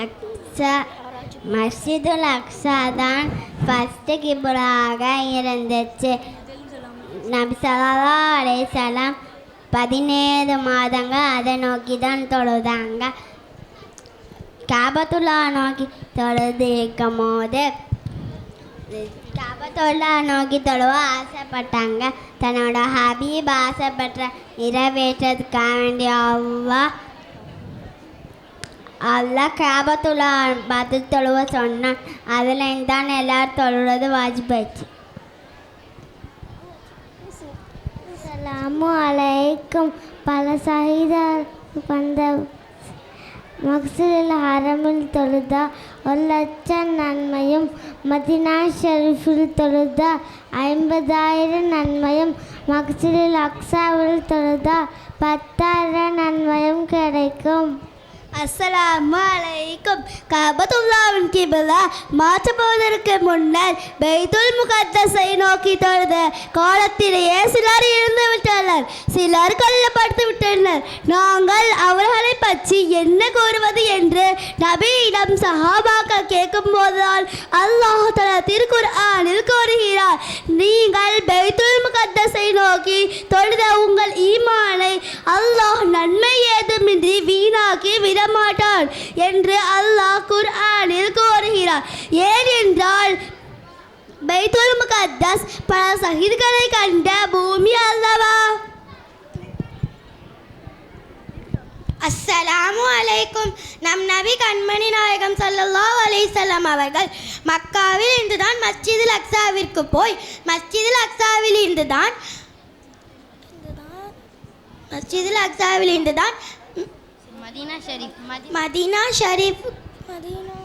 அக்ஸா மஸ்ஜிதுல் அக்ஸா தான் ஃபஸ்ட்டு கிபுலாக இருந்துச்சு. நபி ஸல்லல்லாஹு அலைஹி பதினேழு மாதங்கள் அதை நோக்கி தான் தொழுதாங்க. காபத்துல்லா நோக்கி தொழுது இருக்கும் போது காபத்துல்லா நோக்கி தொழுவ ஆசைப்பட்டாங்க. தன்னோட ஹபீப் ஆசைப்பட்ட நிறைவேற்றதுக்காக வேண்டிய அவ்வா அல்லாஹ் கேபத்துல பார்த்து தொழுவ சொன்னான் அதில் தான் எல்லாரும் தொழுவது வாஜிபாச்சு அஸ்ஸலாமு அலைக்கும் பல சகிதர் வந்த மக்சிலில் ஹரமில் தொழுதா ஒரு லட்சம் நன்மையும் மதினா ஷெரீஃபில் தொழுதா ஐம்பதாயிரம் நன்மையும் மக்சிலில் அக்ஸாவில் தொழுதா பத்தாயிரம் நன்மையும் கிடைக்கும் அஸ்ஸலாமு அலைக்கும் கபத்துல்லாவின் கிபிலா மாற்றப்படுவதற்கு முன்னர் பெய்துல் முகத்தஸை நோக்கி தொழுத காலத்திலேயே சிலர் இருந்து விட்டனர் சிலர் கொல்லப்பட்டு விட்டனர் நாங்கள் அவர்களை பற்றி என்ன கூறுவது என்று நபியிடம் சஹாபாக்கள் கேட்கும் போதுதான் அல்லாஹ் தலா திருக்குர்ஆனில் கூறுகிறார் நீங்கள் பெய்துல் முகத்தஸை நோக்கி தொழுத உங்கள் ஈமானை அல்லாஹ் நன்மை ஏதுமின்றி வீணாக்கி விட விடமாட்டான் என்று அல்லாஹ் குர்ஆனில் கூறுகிறார். ஏனென்றால் பைத்துல் முகத்தஸ் பல சகிதுகளை கண்ட பூமி அல்லவா? அஸ்ஸலாமு அலைக்கும். நம் நபி கண்மணி நாயகம் சல்லல்லா அலைஹி அவர்கள் மக்காவில் இருந்துதான் மஸ்ஜிதுல் அக்ஸாவிற்கு போய் மஸ்ஜிதுல் அக்ஸாவில் இருந்துதான் மஸ்ஜிதுல் அக்ஸாவில் இருந்துதான் Medina Sharif Medina Sharif Medina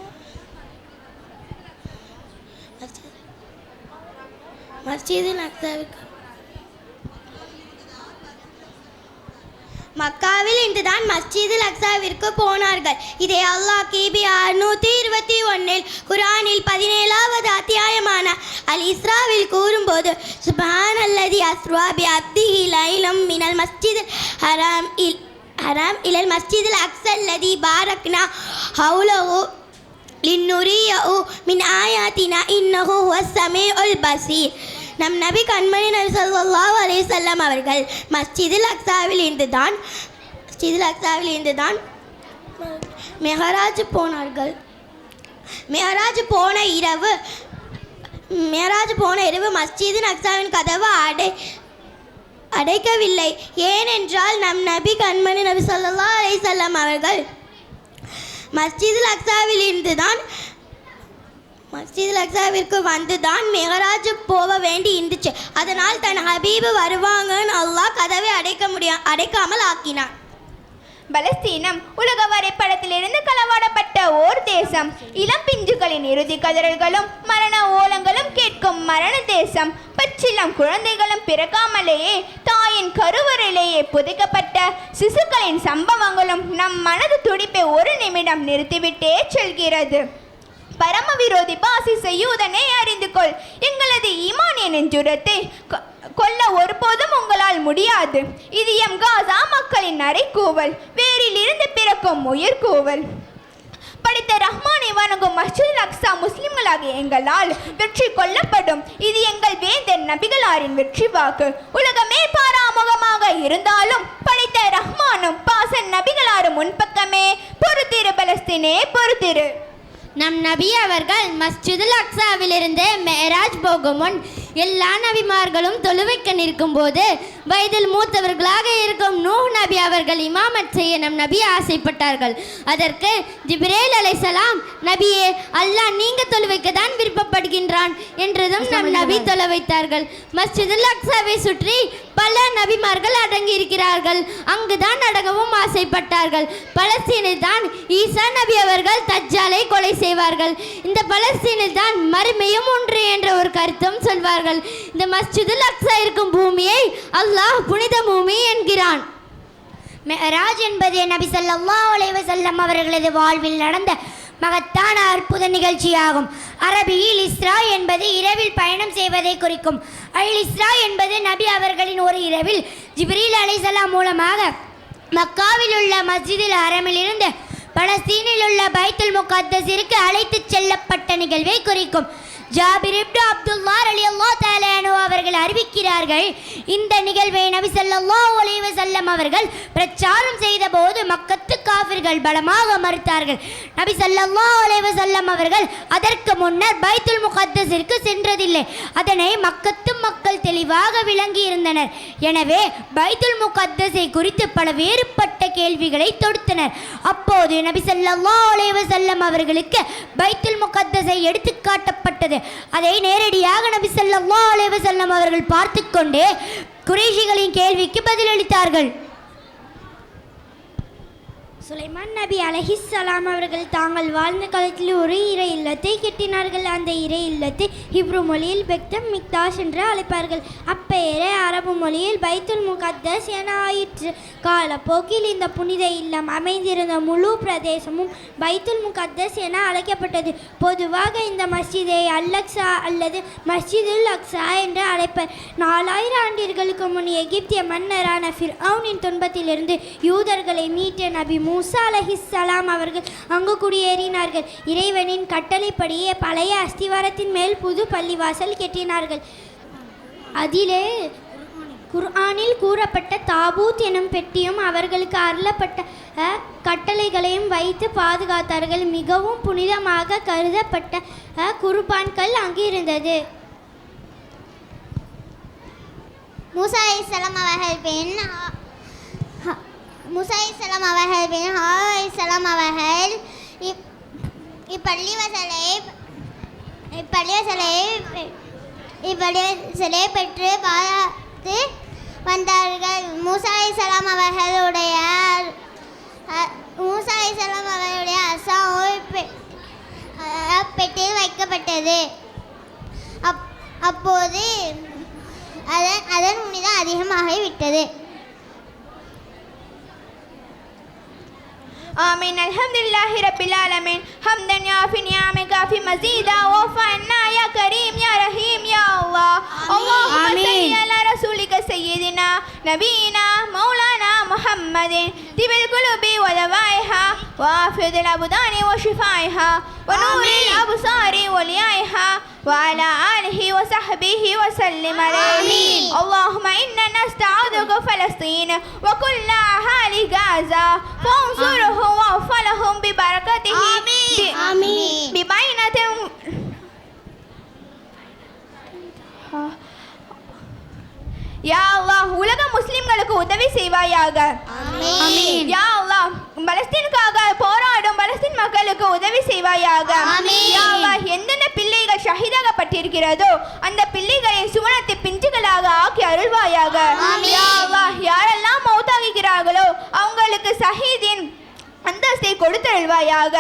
மக்காவில் இன்றுதான் மஸ்ஜிதுல் அக்ஸாவிற்கு போனார்கள். இதை அல்லாஹ் கிபி அறுநூத்தி இருபத்தி ஒன்னில் குரானில் பதினேழாவது அத்தியாயமான அல் இஸ்ராவில் கூறும்போது சுபான் அல்லதி அஸ்ரா பி அப்திஹி லைலம் மினல் மஸ்ஜித் ஹராம் இல் الحرام إلى المسجد الأقصى الذي باركنا حوله لنريه من آياتنا இன்னஹு هو السميع البصير. நம் நபி கண்மணி நபி ஸல்லல்லாஹு அலைஹி வஸல்லம் அவர்கள் மஸ்ஜிதில் அக்சாவில் இருந்துதான் மஸ்ஜிதில் அக்சாவில் இருந்துதான் மெஹராஜ் போனார்கள். மெஹராஜ் போன இரவு மெஹராஜ் போன இரவு மஸ்ஜிதின் அக்சாவின் கதவு அடை அடைக்கவில்லை ஏனென்றால் நம் நபி கண்மணி நபி சொல்லல்லா அலைஹி அவர்கள் மஸ்ஜிதுல் அக்ஸாவில் இருந்துதான் மஸ்ஜிதுல் அக்ஸாவிற்கு வந்து தான் மெகராஜ் போக வேண்டி இருந்துச்சு. அதனால் தன் ஹபீபு வருவாங்கன்னு அல்லாஹ் கதவை அடைக்க முடியா அடைக்காமல் ஆக்கினான். பலஸ்தீனம் உலக வரைபடத்திலிருந்து களவாடப்பட்ட ஓர் தேசம். இளம் பிஞ்சுகளின் இறுதி கதறல்களும் மரண ஓலங்களும் கேட்கும் மரண தேசம். பச்சிலம் குழந்தைகளும் பிறக்காமலேயே கருவறையிலேயே புதைக்கப்பட்ட சிசுக்களின் சம்பவங்களும் நம் மனது துடிப்பை ஒரு நிமிடம் நிறுத்திவிட்டே செல்கிறது. பரம விரோதி பாசிச அறிந்து கொள். எங்களது ஈமானிய நெஞ்சுரத்தை கொ- கொல்ல ஒருபோதும் உங்களால் முடியாது. இது எம் காசா மக்களின் அறைக்கூவல் வேரில் இருந்து பிறக்கும் உயிர்கூவல். படைத்த ரஹ்மானை வணங்கும் மஸ்ஜித் அக்ஸா முஸ்லிம்களாகிய எங்களால் வெற்றி கொள்ளப்படும். இது எங்கள் வேந்தன் நபிகளாரின் வெற்றி வாக்கு. உலகமே பாராமுகமாக இருந்தாலும் படைத்த ரஹ்மானும் பாசன் நபிகளாரும் முன்பக்கமே. பொறுத்திரு பலஸ்தீனே பொறுத்திரு நம் நபி அவர்கள் மஸ்ஜிதுல் அக்சாவிலிருந்து மேராஜ் போகும் முன் எல்லா நபிமார்களும் தொழுவைக்க நிற்கும் போது வயதில் மூத்தவர்களாக இருக்கும் நூஹ் நபி அவர்கள் இமாமத் செய்ய நம் நபி ஆசைப்பட்டார்கள். அதற்கு ஜிப்ரேல் அலைசலாம் நபியே அல்லாஹ் நீங்க தொழுவைக்க தான் விருப்பப்படுகின்றான் என்றதும் நம் நபி தொழ வைத்தார்கள் மஸ்ஜிதுல் அக்ஸாவை சுற்றி பல நபிமார்கள் அடங்கி இருக்கிறார்கள் அங்குதான் அடங்கவும் ஆசைப்பட்டார்கள். பலஸ்தீனில் தான் ஈசா நபி அவர்கள் தஜ்ஜாலை கொலை செய்வார்கள். இந்த பலஸ்தீனில் தான் மறுமையும் ஒன்று என்ற ஒரு கருத்தும் சொல்வார்கள். இந்த மஸ்ஜிதுல் அக்ஸா இருக்கும் பூமியை அல்லாஹ் புனித பூமி என்கிறான். மெஹராஜ் என்பது நபி ஸல்லல்லாஹு உலைவ செல்லம் அவர்களது வாழ்வில் நடந்த மகத்தான அற்புத நிகழ்ச்சியாகும். அரபியில் இஸ்ரா என்பது இரவில் பயணம் செய்வதை குறிக்கும். அல் இஸ்ரா என்பது நபி அவர்களின் ஒரு இரவில் ஜிப்ரீல் அலைஹிஸ்ஸலாம் மூலமாக மக்காவில் உள்ள மஸ்ஜிதில் அரமிலிருந்து பலஸ்தீனில் உள்ள பைத்துல் முகத்தஸிற்கு அழைத்துச் செல்லப்பட்ட நிகழ்வை குறிக்கும். ஜாபிர் இப்னு அப்துல்லா அலி அல்லா தாலானு அவர்கள் அறிவிக்கிறார்கள் இந்த நிகழ்வை நபி ஸல்லல்லாஹு ஒலிவ செல்லம் அவர்கள் பிரச்சாரம் செய்தபோது மக்கத்து காஃபிர்கள் பலமாக மறுத்தார்கள். நபி ஸல்லல்லாஹு ஒலிவ செல்லம் அவர்கள் அதற்கு முன்னர் பைத்துல் முகத்தஸிற்கு சென்றதில்லை. அதனை மக்கத்து மக்கள் தெளிவாக விளங்கி இருந்தனர். எனவே பைத்துல் முகத்தஸை குறித்து பல வேறுபட்ட கேள்விகளை தொடுத்தனர். அப்போது நபி ஸல்லல்லாஹு ஒலிவ செல்லம் அவர்களுக்கு பைத்துல் முகத்தஸை எடுத்து காட்டப்பட்டது. அதை நேரடியாக நபி ஸல்லல்லாஹு அலைஹி அவர்கள் பார்த்து கொண்டே குறைஷிகளின் கேள்விக்கு பதிலளித்தார்கள். சுலைமான் நபி அலஹிஸ்ஸலாம் அவர்கள் தாங்கள் வாழ்ந்த காலத்தில் ஒரு இறை இல்லத்தை கெட்டினார்கள். அந்த இறை இல்லத்தை ஹிப்ரு மொழியில் பெக்தம் மிக்தாஸ் என்று அழைப்பார்கள். அப்பெயரே அரபு மொழியில் பைத்துல் முகத்தஸ் என ஆயிற்று. காலப்போக்கில் இந்த புனித இல்லம் அமைந்திருந்த முழு பிரதேசமும் பைத்துல் முகத்தஸ் என அழைக்கப்பட்டது. பொதுவாக இந்த மஸ்ஜிதை அல்லக்ஸா அல்லது மஸ்ஜிதுல் அக்ஸா என்று அழைப்பர். நாலாயிரம் ஆண்டிற்கு முன் எகிப்திய மன்னரான ஃபிர்அவுனின் துன்பத்திலிருந்து யூதர்களை மீட்ட நபி மூசா அலஹிஸ்ஸலாம் அவர்கள் அங்கு குடியேறினார்கள். இறைவனின் கட்டளைப்படியே பழைய அஸ்திவாரத்தின் மேல் புது பள்ளிவாசல் கட்டினார்கள். அதிலே குர்ஆனில் கூறப்பட்ட தாபூத் எனும் பெட்டியும் அவர்களுக்கு அருளப்பட்ட கட்டளைகளையும் வைத்து பாதுகாத்தார்கள். மிகவும் புனிதமாக கருதப்பட்ட குர்பான்கள் அங்கு இருந்தது. மூசா அலைஹிஸ்ஸலாம் அவர்கள் பின் மூசா அலைஹிஸ்ஸலாம் அவர்கள் பின் ஹாரூன் அலைஹிஸ்ஸலாம் அவர்கள். இப் இப்பள்ளிவசலை இப்பள்ளிவசலை இப்பள்ளிவாசலை பெற்று பாராத்து வந்தார்கள். மூசா அலைஹிஸ்ஸலாம் அவர்களுடைய அ- மூசா அவர்களுடைய அசா பெட்டியில் வைக்கப்பட்டது. அப் அப்போது அதன் அதன் புனிதம் அதிகமாகிவிட்டது. آمين. الحمد لله رب العالمين حمدا يعفي نعمك في مزيدا وفعنا يا كريم يا رحيم يا الله اللهم صل على رسولك سيدنا نبينا مولانا محمد طب القلوب ودوائها وافد الأبدان وشفائها ونور الأبصار وليائها وعلى آله وصحبه وسلم عليه. اللهم إنا نستعوذك فلسطين وكل أهالي غزه فانصرهم واغفرهم ببركته. آمين. آمين. ببينة. யா அல்லாஹ் உலக முஸ்லிம்களுக்கு உதவி செய்வாயாக. யா அல்லாஹ் பலஸ்தீனுக்காக போராடும் பலஸ்தீன் மக்களுக்கு உதவி செய்வாயாக. யா அல்லாஹ் எந்தெந்த பிள்ளைகள் ஷஹீதாகப்பட்டிருக்கிறதோ அந்த பிள்ளைகளை சுவனத்தை பிஞ்சுகளாக ஆக்கி அருள்வாயாக. யா அல்லாஹ் யாரெல்லாம் மௌத்தாகிறார்களோ அவங்களுக்கு ஷஹீதின் அந்தஸ்தை கொடுத்தருள்வாயாக.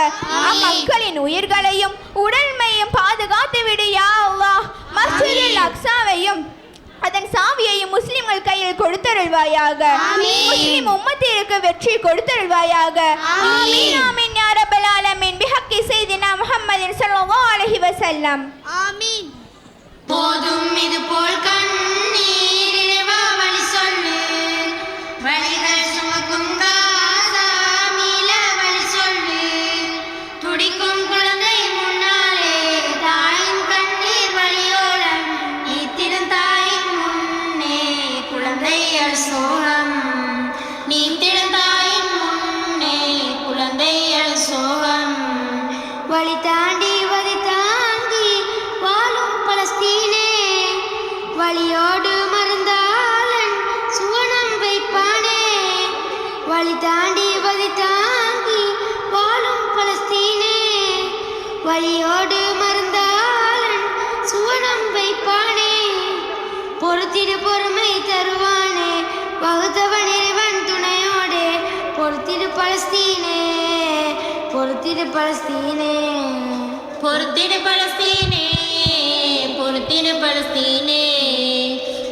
அம்மக்களின் உயிர்களையும் உடல்மையும் பாதுகாத்து விடு யா அல்லாஹ். மஸ்ஜிதுல் அக்ஸாவையும் அதன் சாவியையும் முஸ்லிம்கள் கையில் கொடுத்தருள்வாயாக. முஸ்லிம் உம்மத்திற்கு வெற்றி கொடுத்தருள்வாயாக. ஆமீன். ஆமீன் யா ரப்பல் ஆலமீன். பிஹக்கி செய்தினா முஹம்மதின் ஸல்லல்லாஹு அலைஹி வஸல்லம். ஆமீன். போதும் இது போல் கண்ணீர். வழியோடு மருந்தாளன் சுவனம் வைப்பானே பொறுத்திடு பொறுமை தருவானே வகுத்தவன் இறைவன் துணையோடே. பொறுத்திடு பலஸ்தீனே பொறுத்திடு பலஸ்தீனே. பொறுத்திடு பலஸ்தீனே பொறுத்திடு பலஸ்தீனே.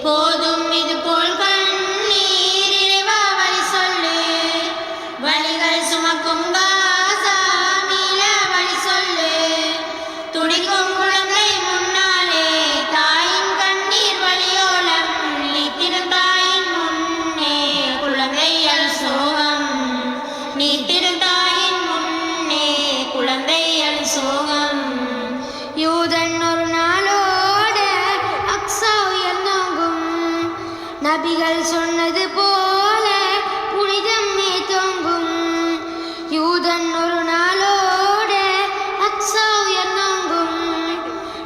போதும் இது போ நபிகள் சொன்னது போல புனிதம்மே தொங்கும். யூதன் ஒரு நாளோட அக்ஸா உயர்ந்தொங்கும்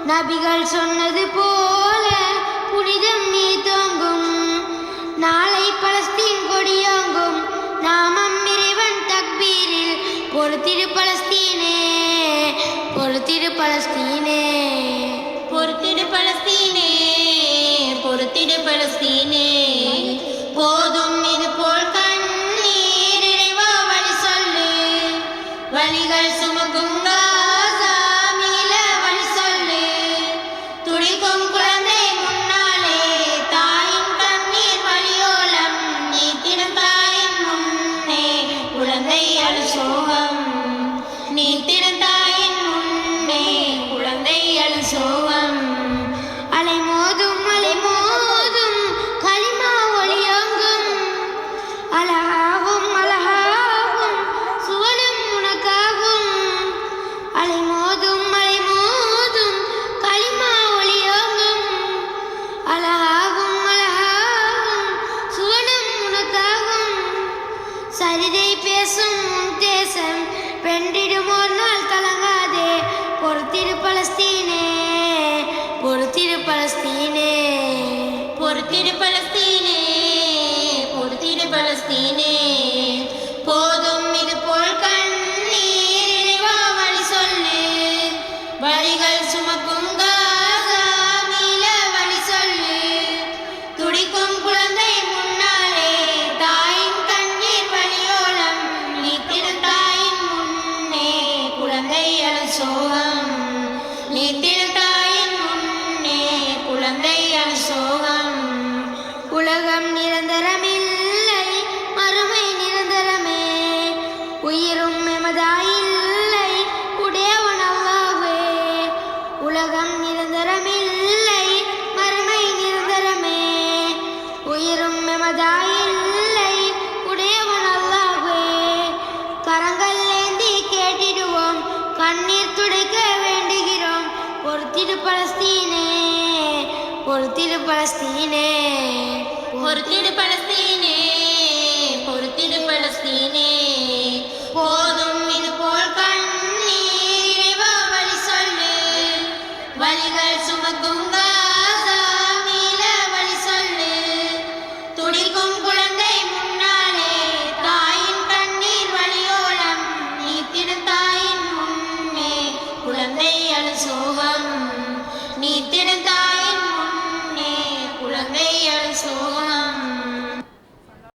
நபிகள் சொன்னது போல புனிதம்மே தொங்கும். நாளை பலஸ்தீன் கொடியோங்கும். நாமம் இறைவன் தக்பீரில். பொறுத்திரு பலஸ்தீனே பொறுத்திரு பலஸ்தீனே. பொறுத்திரு பலஸ்தீனே. கட்டிட பலஸ்தீனே போதும் Palestine, por Palestine. கைகள்